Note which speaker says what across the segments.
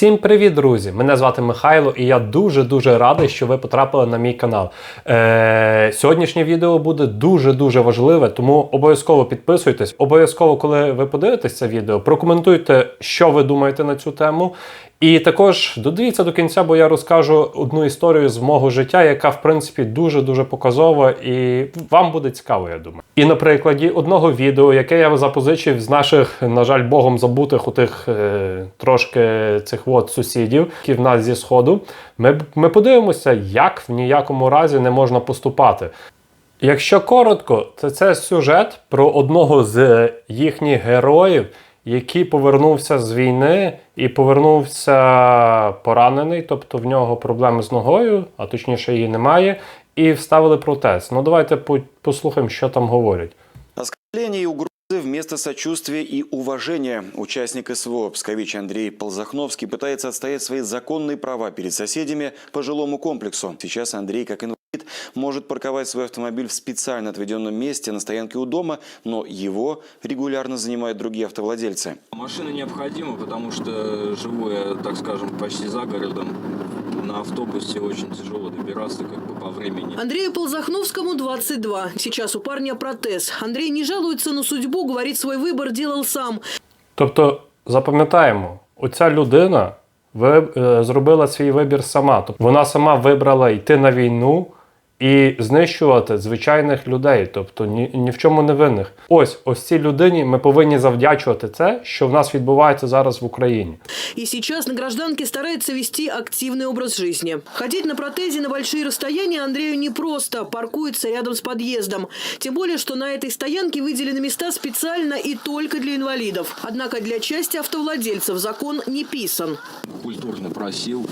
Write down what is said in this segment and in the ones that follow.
Speaker 1: Всім привіт, друзі! Мене звати Михайло, і я дуже-дуже радий, що ви потрапили на мій канал. Е, сьогоднішнє відео буде дуже-дуже важливе, тому обов'язково підписуйтесь. Обов'язково, коли ви подивитесь це відео, прокоментуйте, що ви думаєте на цю тему. І також додивіться до кінця, бо я розкажу одну історію з мого життя, яка в принципі дуже-дуже показова, і вам буде цікаво, я думаю. І на прикладі одного відео, яке я запозичив з наших, на жаль, богом забутих у тих е, трошки цих от сусідів, які в нас зі сходу, ми, ми подивимося, як в ніякому разі не можна поступати. Якщо коротко, то це сюжет про одного з їхніх героїв, який повернувся з війни і повернувся поранений, тобто в нього проблеми з ногою, а точніше її немає, і вставили протез. Ну давайте по- послухаємо, що там говорять.
Speaker 2: Оскорбления и угрозы вместо сочувствия и уважения. Участник СВО Пскович Андрей Ползахновский пытается отстоять свои законные права перед соседями по жилому комплексу. Сейчас Андрей, как инвалид, может парковать свой автомобиль в специально отведенном месте на стоянке у дома, но его регулярно занимают другие автовладельцы.
Speaker 3: Машина необходима, потому что живу я, так скажем, почти за городом. На автобусе очень тяжело добираться как бы по времени.
Speaker 4: Андрею Ползахновскому 22. Сейчас у парня протез. Андрей не жалуется на судьбу, говорит, свой выбор делал сам.
Speaker 1: Тобто, запам'ятаємо, оця людина ви, е, зробила свій вибір сама. Тобто вона сама вибрала йти на війну і знищувати звичайних людей, тобто ні, ні в чому не винних. Ось ось цій людині ми повинні завдячувати це, що в нас відбувається зараз в Україні.
Speaker 4: И сейчас на гражданке старается вести активный образ жизни. Ходить на протезе на большие расстояния Андрею непросто. Паркуется рядом с подъездом. Тем более, что на этой стоянке выделены места специально и только для инвалидов. Однако для части автовладельцев закон не писан.
Speaker 3: Культурно просил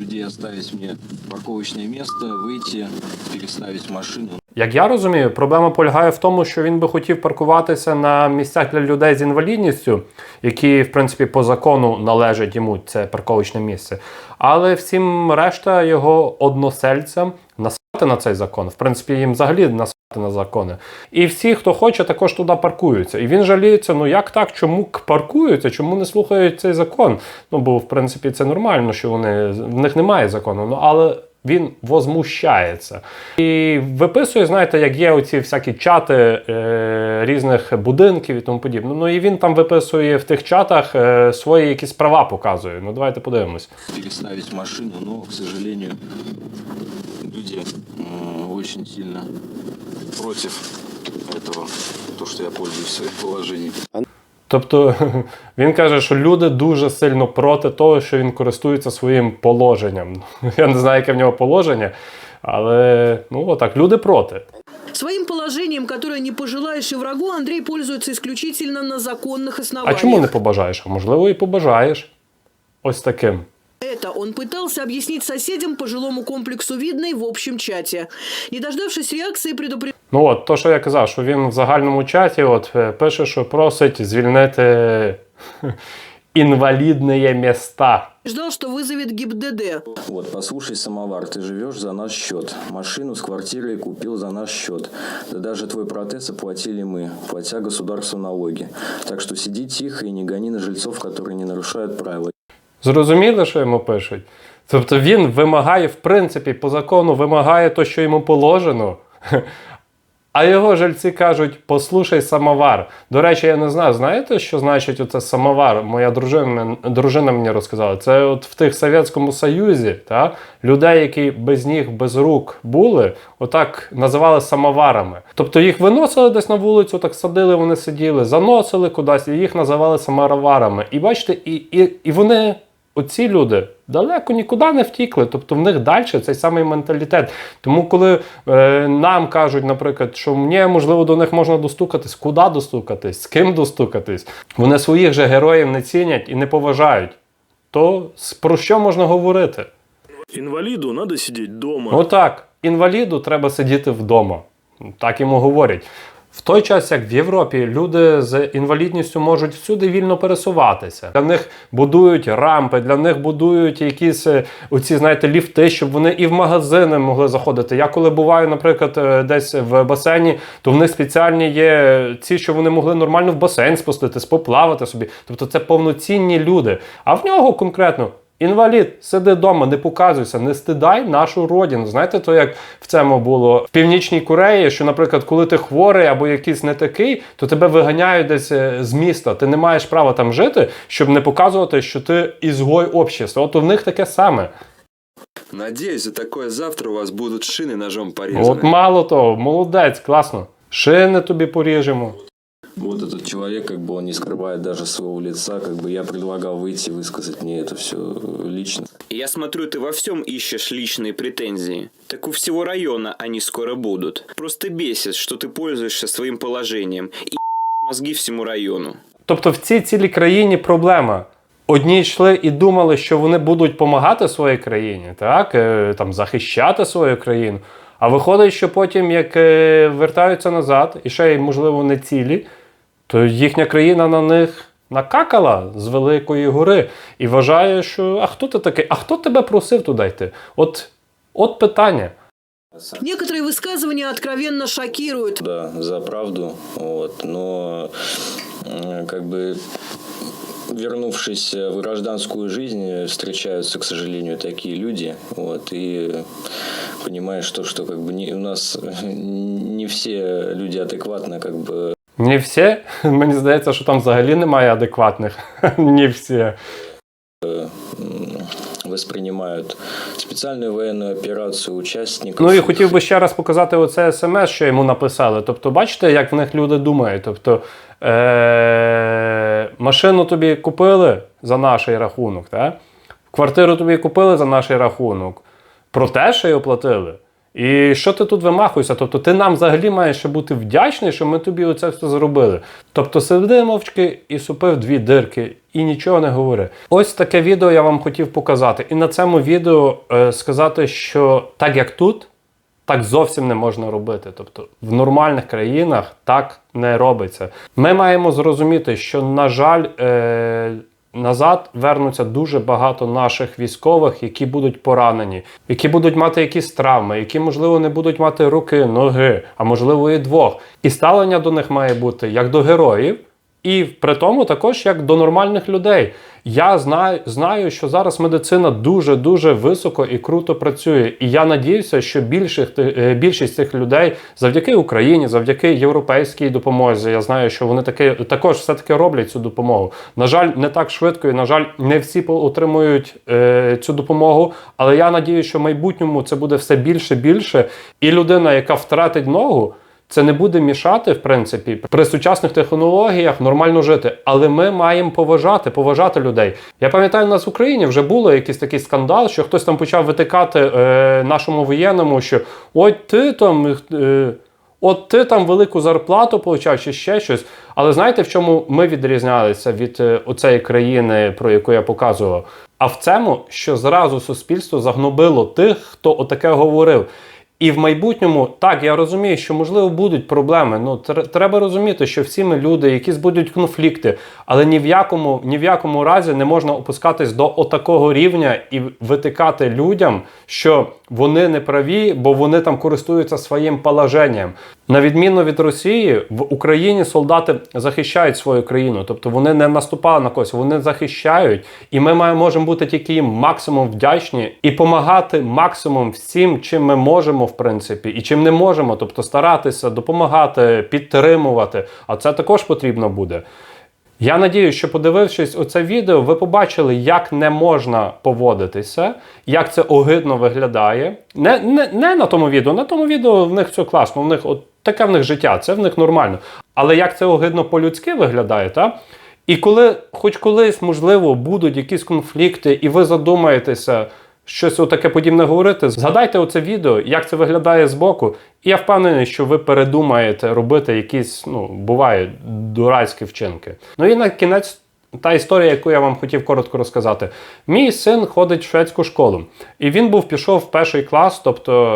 Speaker 3: людей оставить мне парковочное место, выйти, переставить машину.
Speaker 1: Як я розумію, проблема полягає в тому, що він би хотів паркуватися на місцях для людей з інвалідністю, які, в принципі, по закону належать йому це парковочне місце. Але всім решта його односельцям насати на цей закон. В принципі, їм взагалі насати на закони. І всі, хто хоче, також туди паркуються. І він жаліється: ну як так, чому паркуються, чому не слухають цей закон? Ну бо в принципі це нормально, що вони в них немає закону. Ну але. Він возмущається і виписує, знаєте, як є оці всякі чати е, різних будинків і тому подібне. Ну і він там виписує в тих чатах е, свої якісь права показує. Ну давайте подивимось.
Speaker 3: переставить машину, но, к сожалению, люди э, очень сильно против этого, то, что я пользуюсь своим положением.
Speaker 1: Тобто він каже, що люди дуже сильно проти того, що він користується своїм положенням. Я не знаю, яке в нього положення, але ну отак, люди проти.
Speaker 4: Своим положением, которое не пожелаешь и врагу, Андрей пользуется исключительно на законных
Speaker 1: А
Speaker 4: основаниях.
Speaker 1: чому не побажаєш? А можливо, і побажаєш. Ось таким.
Speaker 4: Это он пытался объяснить соседям по жилому комплексу Видной в общем чате. Не дождавшись реакции, предупредил
Speaker 1: Ну от, то, що я казав, що він в загальному чаті от, е, пише, що просить звільнити інвалідні міста.
Speaker 4: что вызовет ГИБДД.
Speaker 5: Вот, послушай, самовар, ты живешь за наш счет. Машину с квартирой купил за наш счет. Да даже твой протез оплатили мы, платя государству налоги. Так что сиди тихо и не гони на жильцов, которые не нарушают правила.
Speaker 1: Зрозуміли, що йому пишуть? Тобто він вимагає, в принципі, по закону вимагає то, що йому положено. А його жильці кажуть: послухай самовар. До речі, я не знаю, знаєте, що значить оце самовар? Моя дружина, дружина мені розказала. Це от в тих Совєтському Союзі, та, людей, які без ніг, без рук були, отак називали самоварами. Тобто їх виносили десь на вулицю, так садили, вони сиділи, заносили кудись, і їх називали самоварами. І бачите, і, і, і вони. Оці люди далеко нікуди не втікли, тобто в них далі цей самий менталітет. Тому, коли е, нам кажуть, наприклад, що мені можливо до них можна достукатись, куди достукатись, з ким достукатись, вони своїх же героїв не цінять і не поважають, то про що можна говорити?
Speaker 6: Инвалиду надо сидеть дома.
Speaker 1: Отак, інваліду треба сидіти вдома. Так йому говорять. В той час, як в Європі люди з інвалідністю можуть всюди вільно пересуватися. Для них будують рампи, для них будують якісь е, оці, знаєте, ліфти, щоб вони і в магазини могли заходити. Я коли буваю, наприклад, е, десь в басейні, то в них спеціальні є ці, що вони могли нормально в басейн спуститись, поплавати собі. Тобто це повноцінні люди. А в нього конкретно Інвалід, сиди вдома, не показуйся, не стидай нашу родину. Знаєте, то як в цьому було в Північній Кореї, що, наприклад, коли ти хворий або якийсь не такий, то тебе виганяють десь е, з міста. Ти не маєш права там жити, щоб не показувати, що ти ізгой общества. От у них таке саме.
Speaker 7: Надеюсь, за такое завтра у вас будут шины ножом порезаны.
Speaker 1: От мало того, молодець, класно. Шини тобі поріжемо.
Speaker 5: Вот этот человек, как бы он не скрывает даже своего лица, как бы я предлагал выйти и высказать мне это все лично.
Speaker 8: Я смотрю, ты во всем ищешь личные претензии. Так у всего района они скоро будут. Просто бесит, что ты пользуешься своим положением и мозги всему району.
Speaker 1: Тобто в цій цілій країні проблема. Одні йшли і думали, що вони будуть допомагати своїй країні, так, е, там, захищати свою країну. А виходить, що потім, як е, вертаються назад, і ще й, можливо, не цілі, то їхня країна на них накакала з великої гори і вважає, що а хто ти такий? А хто тебе просив туди йти? От, от питання.
Speaker 4: Некоторые высказывания откровенно шокируют.
Speaker 5: Да, за правду, вот, но э, как бы вернувшись в гражданскую жизнь, встречаются, к сожалению, такие люди, вот, и понимаешь то, что как бы не, у нас не все люди адекватно как бы
Speaker 1: не всі. Мені здається, що там взагалі немає адекватних. Не всі.
Speaker 5: м, воспринимают специальную военную операцию участников.
Speaker 1: Ну і хотів би ще раз показати оце смс, що йому написали. Тобто, бачите, як в них люди думають. Тобто, е- машину тобі купили за наш рахунок, так? квартиру тобі купили за наш рахунок, про те, що й оплатили. І що ти тут вимахуєшся? Тобто ти нам взагалі маєш бути вдячний, що ми тобі оце все зробили. Тобто сиди мовчки і супив дві дирки і нічого не говори. Ось таке відео я вам хотів показати. І на цьому відео е, сказати, що так як тут, так зовсім не можна робити. Тобто в нормальних країнах так не робиться. Ми маємо зрозуміти, що, на жаль, е- назад вернуться дуже багато наших військових, які будуть поранені, які будуть мати якісь травми, які, можливо, не будуть мати руки, ноги, а можливо і двох. І ставлення до них має бути як до героїв. І при тому також як до нормальних людей. Я знаю, знаю, що зараз медицина дуже дуже високо і круто працює. І я надіюся, що більших, е, більшість цих людей завдяки Україні, завдяки європейській допомозі. Я знаю, що вони таки також все таки роблять цю допомогу. На жаль, не так швидко, і на жаль, не всі отримують е, цю допомогу. Але я надію, що в майбутньому це буде все більше більше. І людина, яка втратить ногу. Це не буде мішати, в принципі, при сучасних технологіях нормально жити. Але ми маємо поважати, поважати людей. Я пам'ятаю, у нас в Україні вже було якийсь такий скандал, що хтось там почав витикати е, нашому воєнному, що ой, ти там. Е, От ти там велику зарплату получав чи ще щось. Але знаєте, в чому ми відрізнялися від е, оцеї країни, про яку я показував? А в цьому, що зразу суспільство загнобило тих, хто отаке говорив. І в майбутньому, так, я розумію, що можливо будуть проблеми. Ну тр- треба розуміти, що всі ми люди, якісь будуть конфлікти, але ні в якому ні в якому разі не можна опускатись до отакого рівня і витикати людям, що вони не праві, бо вони там користуються своїм положенням. На відміну від Росії, в Україні солдати захищають свою країну, тобто вони не наступали на когось, вони захищають, і ми маємо можемо бути тільки їм максимум вдячні і допомагати максимум всім, чим ми можемо, в принципі, і чим не можемо, тобто старатися допомагати, підтримувати. А це також потрібно буде. Я надію, що подивившись оце відео, ви побачили, як не можна поводитися, як це огидно виглядає. Не, не, не на тому відео, на тому відео в них все класно, в них от таке в них життя, це в них нормально. Але як це огидно по-людськи виглядає, так? І коли, хоч колись, можливо, будуть якісь конфлікти, і ви задумаєтеся щось отаке подібне говорити, згадайте оце відео, як це виглядає збоку, і я впевнений, що ви передумаєте робити якісь, ну, бувають дурацькі вчинки. Ну і на кінець та історія, яку я вам хотів коротко розказати. Мій син ходить в шведську школу, і він був пішов в перший клас, тобто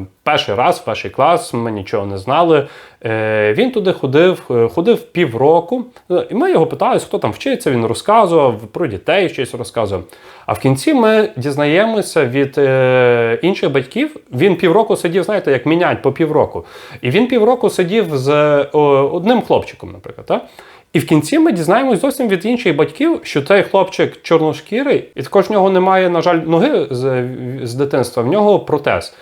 Speaker 1: е, перший раз в перший клас, ми нічого не знали. Е, він туди ходив, е, ходив півроку, е, і ми його питалися, хто там вчиться. Він розказував про дітей, щось розказував. А в кінці ми дізнаємося від е, інших батьків. Він півроку сидів, знаєте, як мінять по півроку. І він півроку сидів з е, одним хлопчиком, наприклад. Так? І в кінці ми дізнаємось зовсім від інших батьків, що цей хлопчик чорношкірий, і також в нього немає, на жаль, ноги з, з дитинства, в нього протез.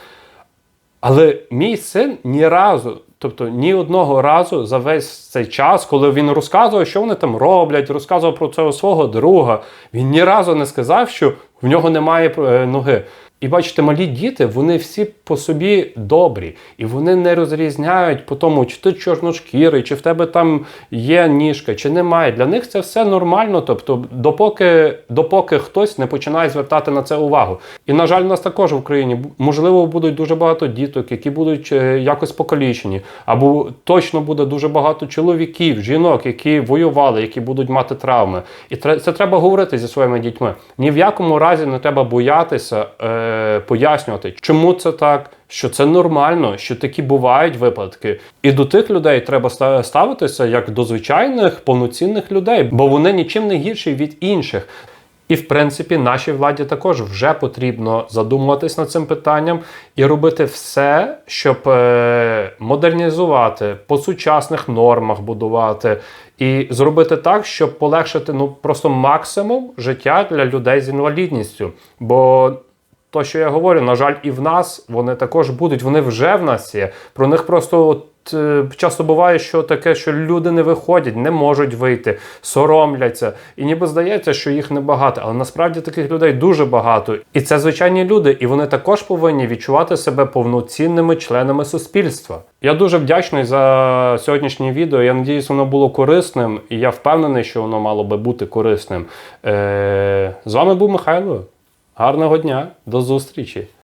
Speaker 1: Але мій син ні разу, тобто ні одного разу за весь цей час, коли він розказував, що вони там роблять, розказував про цього свого друга, він ні разу не сказав, що в нього немає е, ноги. І бачите, малі діти, вони всі по собі добрі, і вони не розрізняють по тому, чи ти чорношкірий, чи в тебе там є ніжка, чи немає. Для них це все нормально. Тобто, допоки, допоки хтось не починає звертати на це увагу. І на жаль, у нас також в Україні можливо будуть дуже багато діток, які будуть е, якось покалічені, або точно буде дуже багато чоловіків, жінок, які воювали, які будуть мати травми. І це треба говорити зі своїми дітьми. Ні в якому разі не треба боятися е, пояснювати, чому це так, що це нормально, що такі бувають випадки. І до тих людей треба ставитися як до звичайних повноцінних людей, бо вони нічим не гірші від інших. І в принципі, нашій владі також вже потрібно задумуватись над цим питанням і робити все, щоб е, модернізувати по сучасних нормах будувати і зробити так, щоб полегшити ну просто максимум життя для людей з інвалідністю. Бо то, що я говорю, на жаль, і в нас вони також будуть, вони вже в нас є. Про них просто от, е, часто буває, що таке, що люди не виходять, не можуть вийти, соромляться. І ніби здається, що їх небагато, але насправді таких людей дуже багато. І це звичайні люди, і вони також повинні відчувати себе повноцінними членами суспільства. Я дуже вдячний за сьогоднішнє відео. Я надіюсь, воно було корисним, і я впевнений, що воно мало би бути корисним. Е- з вами був Михайло. Гарного дня, до зустрічі!